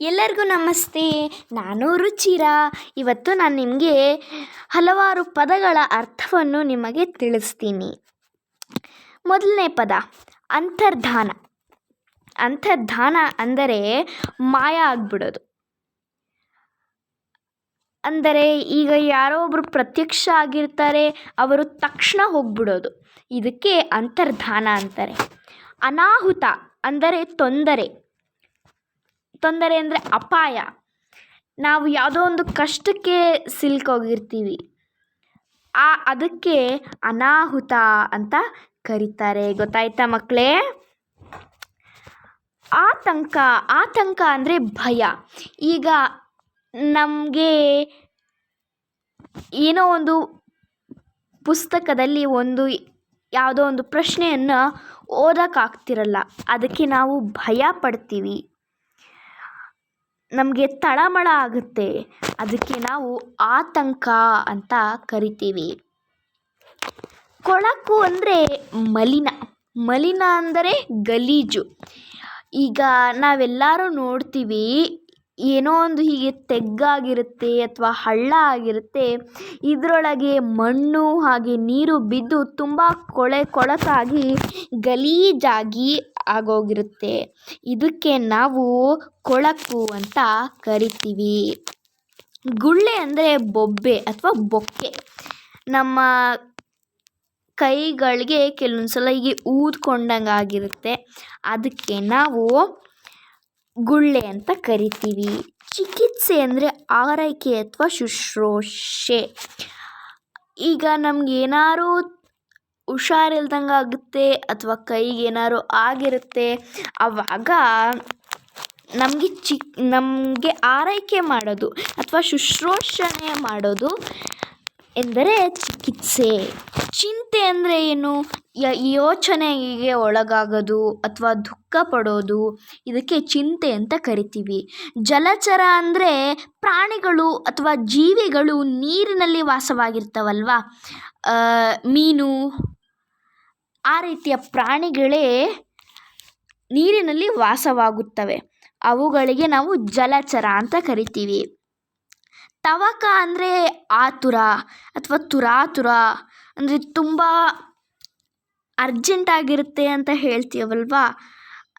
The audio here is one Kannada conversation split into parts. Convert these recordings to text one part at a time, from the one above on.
ಎಲ್ಲರಿಗೂ ನಮಸ್ತೆ. ನಾನು ರುಚಿರ. ಇವತ್ತು ನಾನು ನಿಮಗೆ ಹಲವಾರು ಪದಗಳ ಅರ್ಥವನ್ನು ನಿಮಗೆ ತಿಳಿಸ್ತೀನಿ. ಮೊದಲನೇ ಪದ, ಅಂತರ್ಧಾನ. ಅಂತರ್ಧಾನ ಅಂದರೆ ಮಾಯ ಆಗಿಬಿಡೋದು. ಅಂದರೆ ಈಗ ಯಾರೋ ಒಬ್ಬರು ಪ್ರತ್ಯಕ್ಷ ಆಗಿರ್ತಾರೆ, ಅವರು ತಕ್ಷಣ ಹೋಗ್ಬಿಡೋದು. ಇದಕ್ಕೆ ಅಂತರ್ಧಾನ ಅಂತಾರೆ. ಅನಾಹುತ ಅಂದರೆ ತೊಂದರೆ. ತೊಂದರೆ ಅಂದರೆ ಅಪಾಯ. ನಾವು ಯಾವುದೋ ಒಂದು ಕಷ್ಟಕ್ಕೆ ಸಿಲ್ಕೋಗಿರ್ತೀವಿ. ಆ ಅದಕ್ಕೆ ಅನಾಹುತ ಅಂತ ಕರೀತಾರೆ. ಗೊತ್ತಾಯ್ತಾ ಮಕ್ಕಳೇ ಆತಂಕ ಆತಂಕ ಅಂದರೆ ಭಯ. ಈಗ ನಮಗೆ ಏನೋ ಒಂದು ಪುಸ್ತಕದಲ್ಲಿ ಒಂದು ಯಾವುದೋ ಒಂದು ಪ್ರಶ್ನೆಯನ್ನು ಓದೋಕ್ಕಾಗ್ತಿರಲ್ಲ. ಅದಕ್ಕೆ ನಾವು ಭಯ ಪಡ್ತೀವಿ. ನಮಗೆ ತಳಮಳ ಆಗುತ್ತೆ. ಅದಕ್ಕೆ ನಾವು ಆತಂಕ ಅಂತ ಕರಿತೀವಿ. ಕೊಳಕು ಅಂದರೆ ಮಲಿನ. ಮಲಿನ ಅಂದರೆ ಗಲೀಜು. ಈಗ ನಾವೆಲ್ಲರೂ ನೋಡ್ತೀವಿ, ಏನೋ ಒಂದು ಹೀಗೆ ತೆಗ್ಗಾಗಿರುತ್ತೆ ಅಥವಾ ಹಳ್ಳ ಆಗಿರುತ್ತೆ. ಇದರೊಳಗೆ ಮಣ್ಣು ಹಾಗೆ ನೀರು ಬಿದ್ದು ತುಂಬ ಕೊಳೆ ಕೊಳಕಾಗಿ ಗಲೀಜಾಗಿ ಆಗೋಗಿರುತ್ತೆ. ಇದಕ್ಕೆ ನಾವು ಕೊಳಕು ಅಂತ ಕರಿತೀವಿ. ಗುಳ್ಳೆ ಅಂದರೆ ಬೊಬ್ಬೆ ಅಥವಾ ಬೊಕ್ಕೆ. ನಮ್ಮ ಕೈಗಳಿಗೆ ಕೆಲವೊಂದು ಸಲ ಹೀಗೆ ಊದ್ಕೊಂಡಂಗೆ ಆಗಿರುತ್ತೆ. ಅದಕ್ಕೆ ನಾವು ಗುಳ್ಳೆ ಅಂತ ಕರಿತೀವಿ. ಚಿಕಿತ್ಸೆ ಅಂದರೆ ಆರೈಕೆ ಅಥವಾ ಶುಶ್ರೂಷೆ. ಈಗ ನಮ್ಗೆ ಏನಾದ್ರು ಹುಷಾರಿಲ್ದಂಗೆ ಆಗುತ್ತೆ ಅಥವಾ ಕೈಗೆ ಏನಾದ್ರು ಆಗಿರುತ್ತೆ ಆವಾಗ ನಮಗೆ ಚಿ, ನಮಗೆ ಆರೈಕೆ ಮಾಡೋದು ಅಥವಾ ಶುಶ್ರೂಷಣೆ ಮಾಡೋದು ಎಂದರೆ ಚಿಕಿತ್ಸೆ. ಚಿಂತೆ ಅಂದರೆ ಏನು? ಯೋಚನೆಗೆ ಒಳಗಾಗೋದು ಅಥವಾ ದುಃಖ ಪಡೋದು, ಇದಕ್ಕೆ ಚಿಂತೆ ಅಂತ ಕರಿತೀವಿ. ಜಲಚರ ಅಂದರೆ ಪ್ರಾಣಿಗಳು ಅಥವಾ ಜೀವಿಗಳು ನೀರಿನಲ್ಲಿ ವಾಸವಾಗಿರ್ತವಲ್ವಾ? ಮೀನು ಆ ರೀತಿಯ ಪ್ರಾಣಿಗಳೇ ನೀರಿನಲ್ಲಿ ವಾಸವಾಗುತ್ತವೆ. ಅವುಗಳಿಗೆ ನಾವು ಜಲಚರ ಅಂತ ಕರಿತೀವಿ. ತವಕ ಅಂದರೆ ಆತುರ ಅಥವಾ ತುರಾತುರ ಅಂದರೆ ತುಂಬ ಅರ್ಜೆಂಟ್ ಆಗಿರುತ್ತೆ ಅಂತ ಹೇಳ್ತೀವಲ್ವಾ?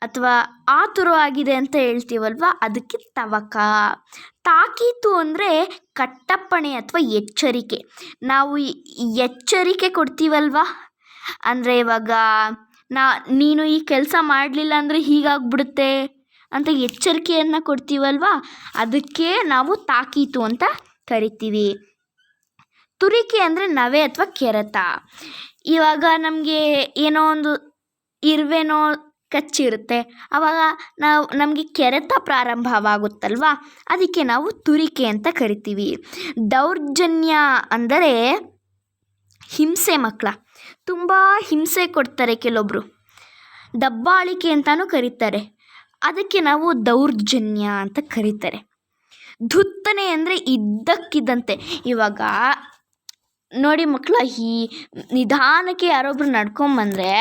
ಅಥವಾ ಆತುರವಾಗಿದೆ ಅಂತ ಹೇಳ್ತೀವಲ್ವಾ? ಅದಕ್ಕೆ ತವಕ. ತಾಕೀತು ಅಂದರೆ ಕಟ್ಟಪ್ಪಣೆ ಅಥವಾ ಎಚ್ಚರಿಕೆ. ನಾವು ಎಚ್ಚರಿಕೆ ಕೊಡ್ತೀವಲ್ವ? ಅಂದರೆ ಇವಾಗ, ನಾ, ನೀನು ಈ ಕೆಲಸ ಮಾಡಲಿಲ್ಲ ಅಂದರೆ ಹೀಗಾಗ್ಬಿಡುತ್ತೆ ಅಂತ ಎಚ್ಚರಿಕೆಯನ್ನು ಕೊಡ್ತೀವಲ್ವ? ಅದಕ್ಕೆ ನಾವು ತಾಕೀತು ಅಂತ ಕರಿತೀವಿ. ತುರಿಕೆ ಅಂದರೆ ನವೆ ಅಥವಾ ಕೆರೆತ. ಇವಾಗ ನಮಗೆ ಏನೋ ಒಂದು ಇರುವೆನೋ ಕಚ್ಚಿರುತ್ತೆ. ಆವಾಗ ನಾವು, ನಮಗೆ ಕೆರೆತ ಪ್ರಾರಂಭವಾಗುತ್ತಲ್ವ? ಅದಕ್ಕೆ ನಾವು ತುರಿಕೆ ಅಂತ ಕರಿತೀವಿ. ದೌರ್ಜನ್ಯ ಅಂದರೆ ಹಿಂಸೆ ಮಕ್ಕಳ ತುಂಬ ಹಿಂಸೆ ಕೊಡ್ತಾರೆ ಕೆಲವೊಬ್ಬರು ದಬ್ಬಾಳಿಕೆ ಅಂತಲೂ ಕರೀತಾರೆ. ಅದಕ್ಕೆ ನಾವು ದೌರ್ಜನ್ಯ ಅಂತ ಕರೀತಾರೆ. ಧುತ್ತನೆ ಅಂದರೆ ಇದ್ದಕ್ಕಿದ್ದಂತೆ. ಇವಾಗ ನೋಡಿ ಮಕ್ಕಳ, ಈ ನಿಧಾನಕ್ಕೆ ಯಾರೊಬ್ರು ನಡ್ಕೊಂಬಂದರೆ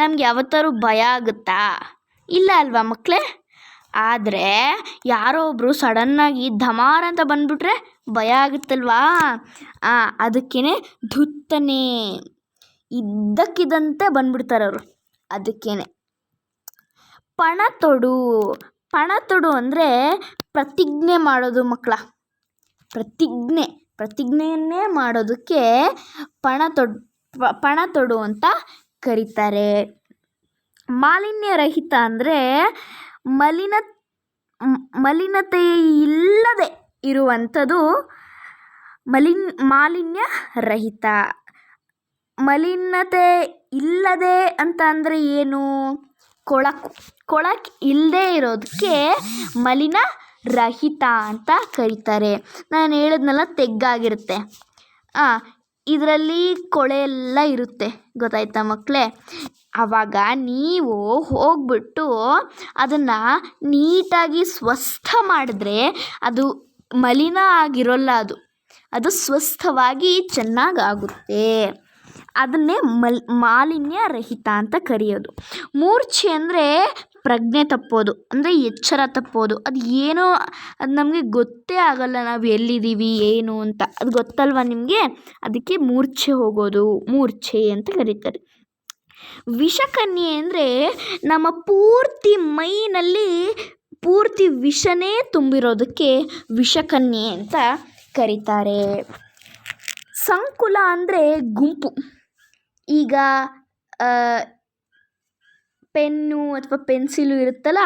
ನಮ್ಗೆ ಯಾವತ್ತಾದ್ರು ಭಯ ಆಗುತ್ತಾ? ಇಲ್ಲ ಅಲ್ವಾ ಮಕ್ಕಳೇ? ಆದರೆ ಯಾರೋ ಒಬ್ಬರು ಸಡನ್ನಾಗಿ ಧಮಾರ್ ಅಂತ ಬಂದುಬಿಟ್ರೆ ಭಯ ಆಗುತ್ತಲ್ವಾ? ಅದಕ್ಕೇ ಧುತ್ತನೆ. ಇದ್ದಕ್ಕಿದ್ದಂತೆ ಬಂದ್ಬಿಡ್ತಾರೆ ಅವರು. ಅದಕ್ಕೇನೆ. ಪಣ ತೊಡು ಪಣ ತೊಡು ಅಂದರೆ ಪ್ರತಿಜ್ಞೆ ಮಾಡೋದು ಮಕ್ಕಳ. ಪ್ರತಿಜ್ಞೆ, ಪ್ರತಿಜ್ಞೆಯನ್ನೇ ಮಾಡೋದಕ್ಕೆ ಪಣ ತೊಡ್, ಪಣ ತೊಡು ಅಂತ ಕರೀತಾರೆ. ಮಾಲಿನ್ಯರಹಿತ ಅಂದರೆ ಮಲಿನ ಮಲಿನತೆ ಇಲ್ಲದೆ ಇರುವಂಥದ್ದು ಮಲಿನ್ ಮಾಲಿನ್ಯ ರಹಿತ ಮಲಿನತೆ ಇಲ್ಲದೆ ಅಂತ ಅಂದರೆ ಏನು? ಕೊಳಕು. ಕೊಳಕು ಇಲ್ಲದೆ ಇರೋದಕ್ಕೆ ಮಲಿನ ರಹಿತ ಅಂತ ಕರೀತಾರೆ. ನಾನು ಹೇಳಿದ್ನಲ್ಲ ತೆಗ್ಗಾಗಿರುತ್ತೆ. ಇದರಲ್ಲಿ ಕೊಳೆ ಎಲ್ಲ ಇರುತ್ತೆ. ಗೊತ್ತಾಯ್ತಾ ಮಕ್ಕಳೇ ಆವಾಗ ನೀವು ಹೋಗ್ಬಿಟ್ಟು ಅದನ್ನು ನೀಟಾಗಿ ಸ್ವಸ್ಥ ಮಾಡಿದ್ರೆ ಅದು ಮಲಿನ ಆಗಿರೋಲ್ಲ ಅದು. ಅದು ಸ್ವಸ್ಥವಾಗಿ ಚೆನ್ನಾಗಾಗುತ್ತೆ. ಅದನ್ನೇ ಮಲ್ ಮಾಲಿನ್ಯ ರಹಿತ ಅಂತ ಕರೆಯೋದು. ಮೂರ್ಛೆ ಅಂದರೆ ಪ್ರಜ್ಞೆ ತಪ್ಪೋದು, ಅಂದರೆ ಎಚ್ಚರ ತಪ್ಪೋದು. ಅದು ಏನೋ, ಅದು ನಮಗೆ ಗೊತ್ತೇ ಆಗಲ್ಲ ನಾವು ಎಲ್ಲಿದ್ದೀವಿ, ಏನು ಅಂತ. ಅದು ಗೊತ್ತಲ್ವ ನಿಮಗೆ? ಅದಕ್ಕೆ ಮೂರ್ಛೆ ಹೋಗೋದು, ಮೂರ್ಛೆ ಅಂತ ಕರೀತಾರೆ. ವಿಷಕನ್ಯೆ ಅಂದರೆ ನಮ್ಮ ಪೂರ್ತಿ ಮೈನಲ್ಲಿ ಪೂರ್ತಿ ವಿಷನೇ ತುಂಬಿರೋದಕ್ಕೆ ವಿಷಕನ್ಯೆ ಅಂತ ಕರೀತಾರೆ. ಸಂಕುಲ ಅಂದರೆ ಗುಂಪು. ಈಗ ಪೆನ್ನು ಅಥವಾ ಪೆನ್ಸಿಲು ಇರುತ್ತಲ್ಲ,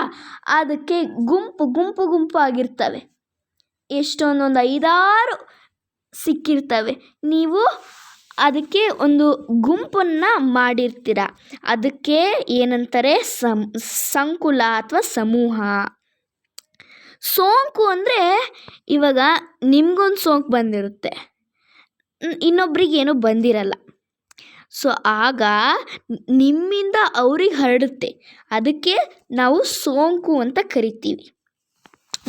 ಅದಕ್ಕೆ ಗುಂಪು ಗುಂಪು ಗುಂಪು ಆಗಿರ್ತವೆ. ಎಷ್ಟೊಂದೊಂದು ಐದಾರು ಸಿಕ್ಕಿರ್ತವೆ. ನೀವು ಅದಕ್ಕೆ ಒಂದು ಗುಂಪನ್ನು ಮಾಡಿರ್ತೀರ. ಅದಕ್ಕೆ ಏನಂತಾರೆ? ಸಂ, ಸಂಕುಲ ಅಥವಾ ಸಮೂಹ. ಸೋಂಕು ಅಂದರೆ ಇವಾಗ ನಿಮ್ಗೊಂದು ಸೋಂಕು ಬಂದಿರುತ್ತೆ. ಇನ್ನೊಬ್ರಿಗೇನು ಬಂದಿರಲ್ಲ. ಸೊ ಆಗ ನಿಮ್ಮಿಂದ ಅವ್ರಿಗೆ ಹರಡುತ್ತೆ. ಅದಕ್ಕೆ ನಾವು ಸೋಂಕು ಅಂತ ಕರಿತೀವಿ.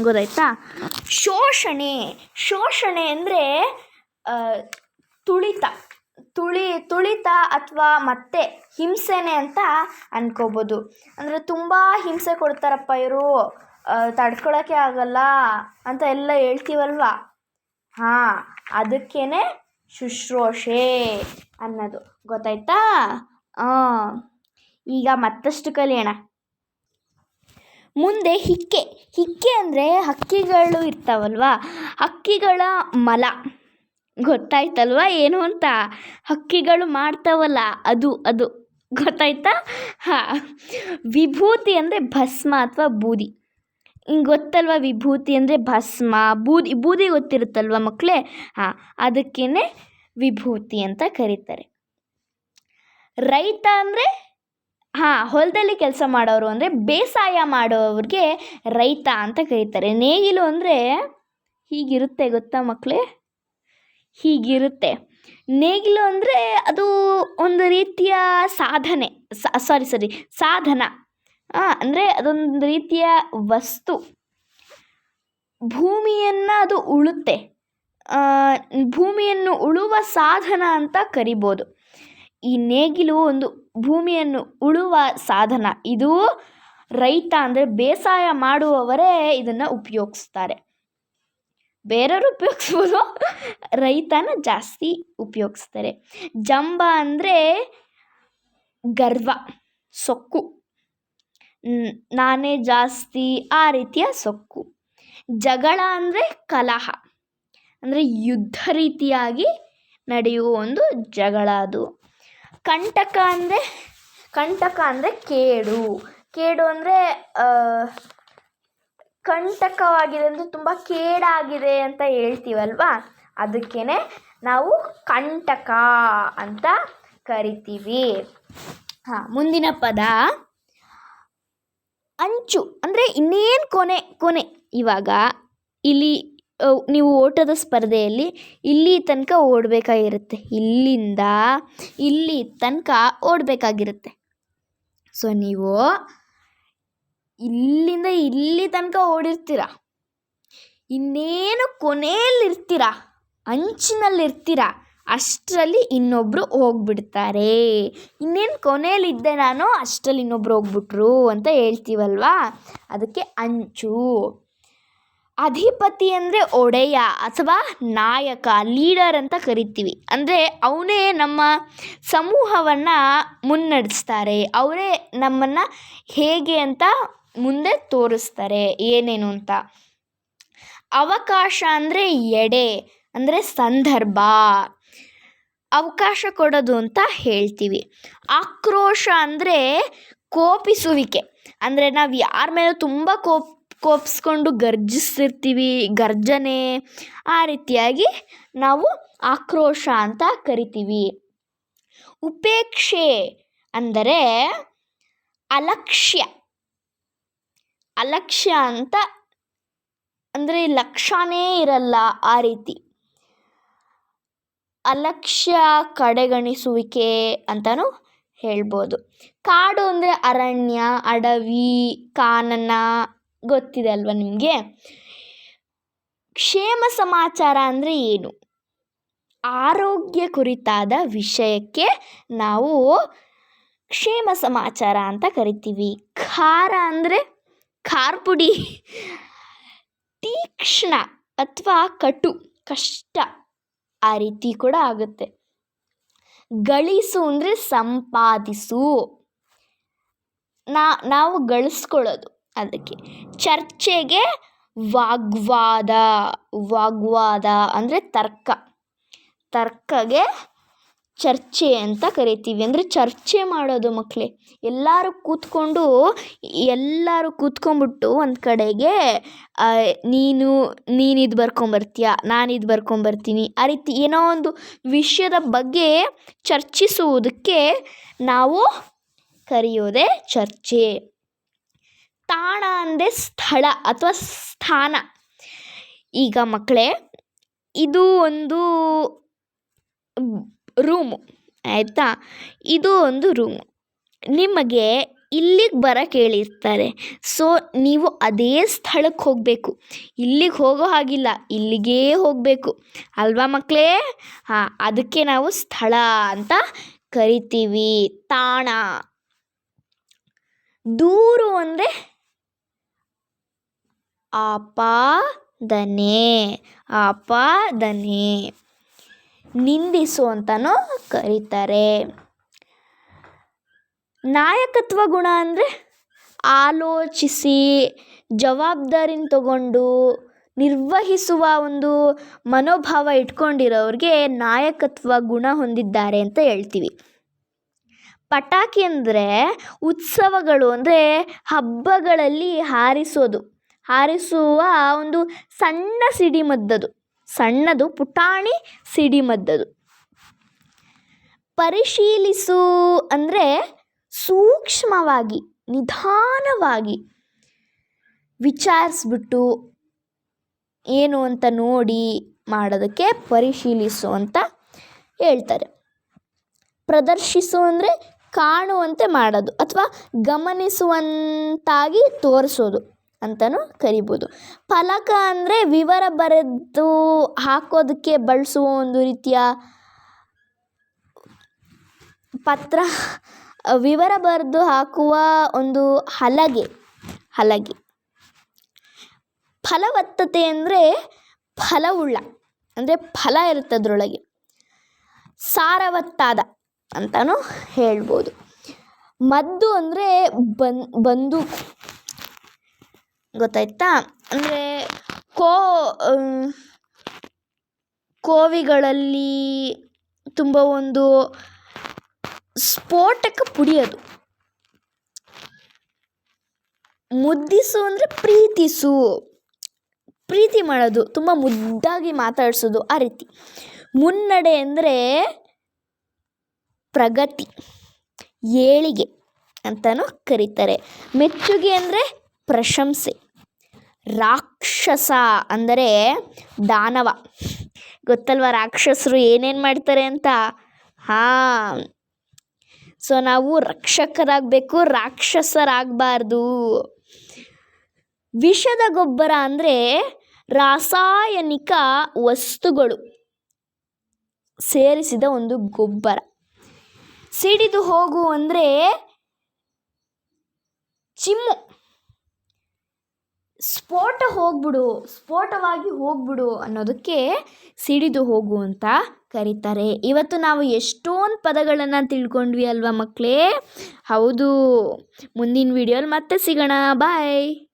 ಗೊತ್ತಾಯ್ತಾ? ಶೋಷಣೆ ಶೋಷಣೆ ಅಂದರೆ ತುಳಿತ. ತುಳಿ, ತುಳಿತ ಅಥವಾ ಮತ್ತೆ ಹಿಂಸೆನೆ ಅಂತ ಅನ್ಕೋಬೋದು. ಅಂದರೆ ತುಂಬ ಹಿಂಸೆ ಕೊಡ್ತಾರಪ್ಪ ಇವರು. ತಡ್ಕೊಳಕ್ಕೆ ಆಗಲ್ಲ ಅಂತ ಎಲ್ಲ ಹೇಳ್ತೀವಲ್ವ? ಹಾಂ ಅದಕ್ಕೇ ಶುಶ್ರೂಷೆ ಅನ್ನೋದು. ಗೊತ್ತಾಯ್ತಾ? ಹಾಂ ಈಗ ಮತ್ತಷ್ಟು ಕಲಿಯೋಣ. ಮುಂದೆ ಹಿಕ್ಕೆ. ಹಿಕ್ಕೆ ಅಂದರೆ ಹಕ್ಕಿಗಳು ಇರ್ತಾವಲ್ವ? ಹಕ್ಕಿಗಳ ಮಲ. ಗೊತ್ತಾಯ್ತಲ್ವ ಏನು ಅಂತ? ಹಕ್ಕಿಗಳು ಮಾಡ್ತಾವಲ್ಲ, ಅದು ಅದು. ಗೊತ್ತಾಯ್ತಾ? ಹಾಂ. ವಿಭೂತಿ ಅಂದರೆ ಭಸ್ಮ ಅಥವಾ ಬೂದಿ. ಹಿಂಗೆ ಗೊತ್ತಲ್ವ ವಿಭೂತಿ ಅಂದರೆ ಭಸ್ಮ, ಬೂದಿ ಬೂದಿ ಗೊತ್ತಿರುತ್ತಲ್ವ ಮಕ್ಕಳೇ ಹಾಂ ಅದಕ್ಕೇ ವಿಭೂತಿ ಅಂತ ಕರೀತಾರೆ. ರೈತ ಅಂದರೆ, ಹಾಂ, ಹೊಲದಲ್ಲಿ ಕೆಲಸ ಮಾಡೋರು ಅಂದರೆ ಬೇಸಾಯ ಮಾಡೋವ್ರಿಗೆ ರೈತ ಅಂತ ಕರೀತಾರೆ. ನೇಗಿಲು ಅಂದರೆ ಹೀಗಿರುತ್ತೆ ಗೊತ್ತಾ ಮಕ್ಕಳೇ ಹೀಗಿರುತ್ತೆ. ನೇಗಿಲು ಅಂದರೆ ಅದು ಒಂದು ರೀತಿಯ ಸಾಧನೆ ಸಾರಿ ಸಾರಿ ಸಾಧನ. ಅಂದರೆ ಅದೊಂದು ರೀತಿಯ ವಸ್ತು. ಭೂಮಿಯನ್ನು ಅದು ಉಳುತ್ತೆ. ಭೂಮಿಯನ್ನು ಉಳುವ ಸಾಧನ ಅಂತ ಕರಿಬೋದು. ಈ ನೇಗಿಲು ಒಂದು ಭೂಮಿಯನ್ನು ಉಳುವ ಸಾಧನ. ಇದು ರೈತ ಅಂದರೆ ಬೇಸಾಯ ಮಾಡುವವರೇ ಇದನ್ನು ಉಪಯೋಗಿಸ್ತಾರೆ. ಬೇರೆಯವರು ಉಪಯೋಗಿಸ್ಬೋದು, ರೈತನ ಜಾಸ್ತಿ ಉಪಯೋಗಿಸ್ತಾರೆ. ಜಂಬ ಅಂದರೆ ಗರ್ವ, ಸೊಕ್ಕು. ನಾನೇ ಜಾಸ್ತಿ ಆ ರೀತಿಯ ಸೊಕ್ಕು. ಜಗಳ ಅಂದರೆ ಕಲಹ, ಅಂದರೆ ಯುದ್ಧ ರೀತಿಯಾಗಿ ನಡೆಯುವ ಒಂದು ಜಗಳ ಅದು. ಕಂಟಕ ಅಂದರೆ ಕಂಟಕ ಅಂದರೆ ಕೇಡು. ಕೇಡು ಅಂದರೆ ಕಂಟಕವಾಗಿದೆ ಅಂದರೆ ತುಂಬ ಕೇಡಾಗಿದೆ ಅಂತ ಹೇಳ್ತೀವಲ್ವಾ? ಅದಕ್ಕೇ ನಾವು ಕಂಟಕ ಅಂತ ಕರಿತೀವಿ. ಹಾಂ, ಮುಂದಿನ ಪದ. ಅಂಚು ಅಂದರೆ ಇನ್ನೇನು ಕೊನೆ ಕೊನೆ ಇವಾಗ? ಇಲ್ಲಿ ನೀವು ಓಟದ ಸ್ಪರ್ಧೆಯಲ್ಲಿ ಇಲ್ಲಿ ತನಕ ಓಡಬೇಕಾಗಿರುತ್ತೆ. ಇಲ್ಲಿಂದ ಇಲ್ಲಿ ತನಕ ಓಡಬೇಕಾಗಿರುತ್ತೆ. ಸೊ ನೀವು ಇಲ್ಲಿಂದ ಇಲ್ಲಿ ತನಕ ಓಡಿರ್ತೀರ. ಇನ್ನೇನು ಕೊನೆಯಲ್ಲಿರ್ತೀರ, ಅಂಚಿನಲ್ಲಿರ್ತೀರ, ಅಷ್ಟರಲ್ಲಿ ಇನ್ನೊಬ್ಬರು ಹೋಗ್ಬಿಡ್ತಾರೆ. ಇನ್ನೇನು ಕೊನೆಯಲ್ಲಿದ್ದೆ ನಾನು, ಅಷ್ಟರಲ್ಲಿ ಇನ್ನೊಬ್ರು ಹೋಗ್ಬಿಟ್ರು ಅಂತ ಹೇಳ್ತೀವಲ್ವಾ? ಅದಕ್ಕೆ ಅಂಚು. ಅಧಿಪತಿ ಅಂದರೆ ಒಡೆಯ ಅಥವಾ ನಾಯಕ ಲೀಡರ್ ಅಂತ ಕರಿತೀವಿ. ಅಂದರೆ ಅವನೇ ನಮ್ಮ ಸಮೂಹವನ್ನು ಮುನ್ನಡೆಸ್ತಾರೆ. ಅವರೇ ನಮ್ಮನ್ನು ಹೇಗೆ ಅಂತ ಮುಂದೆ ತೋರಿಸ್ತಾರೆ. ಏನೇನು ಅಂತ. ಅವಕಾಶ ಅಂದರೆ ಎಡೆ, ಅಂದರೆ ಸಂದರ್ಭ. ಅವಕಾಶ ಕೊಡೋದು ಅಂತ ಹೇಳ್ತೀವಿ. ಆಕ್ರೋಶ ಅಂದರೆ ಕೋಪಿಸುವಿಕೆ. ಅಂದರೆ ನಾವು ಯಾರ ಮೇಲೂ ತುಂಬ ಕೋಪ್ ಕೋಪಿಸ್ಕೊಂಡು ಗರ್ಜಿಸ್ತಿರ್ತೀವಿ ಗರ್ಜನೆ ಆ ರೀತಿಯಾಗಿ ನಾವು ಆಕ್ರೋಶ ಅಂತ ಕರಿತೀವಿ. ಉಪೇಕ್ಷೆ ಅಂದರೆ ಅಲಕ್ಷ್ಯ. ಅಲಕ್ಷ್ಯ ಅಂತ ಅಂದರೆ ಲಕ್ಷ್ಯನೇ ಇರಲ್ಲ ಆ ರೀತಿ. ಅಲಕ್ಷ್ಯ ಕಡೆಗಣಿಸುವಿಕೆ ಅಂತಲೂ ಹೇಳ್ಬೋದು. ಕಾಡು ಅಂದರೆ ಅರಣ್ಯ, ಅಡವಿ, ಕಾನನ ಗೊತ್ತಿದೆ ಅಲ್ವಾ ನಿಮಗೆ? ಕ್ಷೇಮ ಸಮಾಚಾರ ಅಂದರೆ ಏನು? ಆರೋಗ್ಯ ಕುರಿತಾದ ವಿಷಯಕ್ಕೆ ನಾವು ಕ್ಷೇಮ ಸಮಾಚಾರ ಅಂತ ಕರಿತೀವಿ. ಖಾರ ಅಂದರೆ ಖಾರ ಪುಡಿ, ತೀಕ್ಷ್ಣ ಅಥವಾ ಕಟು, ಕಷ್ಟ ಆ ರೀತಿ ಕೂಡ ಆಗುತ್ತೆ. ಗಳಿಸು ಅಂದರೆ ಸಂಪಾದಿಸು. ನಾ, ನಾವು ಗಳಿಸ್ಕೊಳ್ಳೋದು. ಅದಕ್ಕೆ ಚರ್ಚೆಗೆ ವಾಗ್ವಾದ ವಾಗ್ವಾದ ಅಂದರೆ ತರ್ಕ. ತರ್ಕಗೆ ಚರ್ಚೆ ಅಂತ ಕರಿತೀವಿ. ಅಂದರೆ ಚರ್ಚೆ ಮಾಡೋದು ಮಕ್ಕಳೇ ಎಲ್ಲರೂ ಕೂತ್ಕೊಂಡು, ಎಲ್ಲರೂ ಕೂತ್ಕೊಂಡ್ಬಿಟ್ಟು ಒಂದು ಕಡೆಗೆ ನೀನು ನೀನು ಇದು ಬರ್ಕೊಂಬರ್ತೀಯ, ನಾನು ಇದು ಬರ್ಕೊಂಬರ್ತೀನಿ. ಆ ರೀತಿ ಏನೋ ಒಂದು ವಿಷಯದ ಬಗ್ಗೆ ಚರ್ಚಿಸುವುದಕ್ಕೆ ನಾವು ಕರೆಯೋದೇ ಚರ್ಚೆ. ತಾಣ ಅಂದರೆ ಸ್ಥಳ ಅಥವಾ ಸ್ಥಾನ. ಈಗ ಮಕ್ಕಳೇ ಇದು ಒಂದು ರೂಮು, ಆಯಿತಾ? ಇದು ಒಂದು ರೂಮು. ನಿಮಗೆ ಇಲ್ಲಿಗೆ ಬರೋಕ್ಕೆ ಹೇಳಿರ್ತಾರೆ ಸೊ, ನೀವು ಅದೇ ಸ್ಥಳಕ್ಕೆ ಹೋಗಬೇಕು. ಇಲ್ಲಿಗೆ ಹೋಗೋ ಹಾಗಿಲ್ಲ, ಇಲ್ಲಿಗೇ ಹೋಗಬೇಕು. ಅಲ್ವಾ ಮಕ್ಕಳೇ ಹಾಂ, ಅದಕ್ಕೆ ನಾವು ಸ್ಥಳ ಅಂತ ಕರಿತೀವಿ, ತಾಣ. ದೂರು ಅಂದರೆ ಆಪಾದನೆ ಆಪಾದನೆ. ನಿಂದಿಸು ಅಂತಲೂ ಕರೀತಾರೆ. ನಾಯಕತ್ವ ಗುಣ ಅಂದರೆ ಆಲೋಚಿಸಿ, ಜವಾಬ್ದಾರಿನ ತಗೊಂಡು ನಿರ್ವಹಿಸುವ ಒಂದು ಮನೋಭಾವ ಇಟ್ಕೊಂಡಿರೋರಿಗೆ ನಾಯಕತ್ವ ಗುಣ ಹೊಂದಿದ್ದಾರೆ ಅಂತ ಹೇಳ್ತೀವಿ. ಪಟಾಕಿ ಅಂದರೆ ಉತ್ಸವಗಳು ಅಂದರೆ ಹಬ್ಬಗಳಲ್ಲಿ ಹಾರಿಸೋದು. ಹಾರಿಸುವ ಒಂದು ಸಣ್ಣ ಸಿಡಿಮದ್ದದು. ಸಣ್ಣದು ಪುಟಾಣಿ ಸಿಡಿಮದ್ದದು. ಪರಿಶೀಲಿಸು ಅಂದರೆ ಸೂಕ್ಷ್ಮವಾಗಿ, ನಿಧಾನವಾಗಿ ವಿಚಾರಿಸ್ಬಿಟ್ಟು ಏನು ಅಂತ ನೋಡಿ ಮಾಡೋದಕ್ಕೆ ಪರಿಶೀಲಿಸು ಅಂತ ಹೇಳ್ತಾರೆ. ಪ್ರದರ್ಶಿಸು ಅಂದರೆ ಕಾಣುವಂತೆ ಮಾಡೋದು ಅಥವಾ ಗಮನಿಸುವಂತಾಗಿ ತೋರಿಸೋದು. ಅಂತಲೂ ಕರಿಬೋದು. ಫಲಕ ಅಂದರೆ ವಿವರ ಬರೆದು ಹಾಕೋದಕ್ಕೆ ಬಳಸುವ ಒಂದು ರೀತಿಯ ಪತ್ರ, ವಿವರ ಬರೆದು ಹಾಕುವ ಒಂದು ಹಲಗೆ ಹಲಗೆ. ಫಲವತ್ತತೆ ಅಂದರೆ ಫಲವುಳ್ಳ, ಅಂದರೆ ಫಲ ಇರುತ್ತೆ ಅದರೊಳಗೆ. ಸಾರವತ್ತಾದ ಅಂತಲೂ ಹೇಳ್ಬೋದು. ಮದ್ದು ಅಂದರೆ ಬನ್ ಬಂದೂಕು. ಗೊತ್ತಾಯ್ತಾ? ಅಂದರೆ ಕೋ ಕೋವಿಗಳಲ್ಲಿ ತುಂಬ ಒಂದು ಸ್ಫೋಟಕ ಪುಡಿ ಅದು. ಮುದ್ದಿಸು ಅಂದರೆ ಪ್ರೀತಿಸು. ಪ್ರೀತಿ ಮಾಡೋದು, ತುಂಬ ಮುದ್ದಾಗಿ ಮಾತಾಡಿಸೋದು ಆ ರೀತಿ. ಮುನ್ನಡೆ ಅಂದರೆ ಪ್ರಗತಿ, ಏಳಿಗೆ ಅಂತಲೂ ಕರೀತಾರೆ. ಮೆಚ್ಚುಗೆ ಅಂದರೆ ಪ್ರಶಂಸೆ. ರಾಕ್ಷಸ ಅಂದರೆ ದಾನವ. ಗೊತ್ತಲ್ವ ರಾಕ್ಷಸರು ಏನೇನು ಮಾಡ್ತಾರೆ ಅಂತ? ಹಾಂ. ಸೊ ನಾವು ರಕ್ಷಕರಾಗಬೇಕು, ರಾಕ್ಷಸರಾಗಬಾರ್ದು. ವಿಷದ ಗೊಬ್ಬರ ಅಂದರೆ ರಾಸಾಯನಿಕ ವಸ್ತುಗಳು ಸೇರಿಸಿದ ಒಂದು ಗೊಬ್ಬರ. ಸಿಡಿದು ಹೋಗು ಅಂದರೆ ಚಿಮ್ಮು. ಸ್ಫೋಟ ಹೋಗ್ಬಿಡು, ಸ್ಫೋಟವಾಗಿ ಹೋಗ್ಬಿಡು ಅನ್ನೋದಕ್ಕೆ ಸಿಡಿದು ಹೋಗು ಅಂತ ಕರೀತಾರೆ. ಇವತ್ತು ನಾವು ಎಷ್ಟೊಂದು ಪದಗಳನ್ನು ತಿಳ್ಕೊಂಡ್ವಿ ಅಲ್ವಾ ಮಕ್ಕಳೇ ಹೌದು. ಮುಂದಿನ ವಿಡಿಯೋಲಿ ಮತ್ತೆ ಸಿಗೋಣ. ಬಾಯ್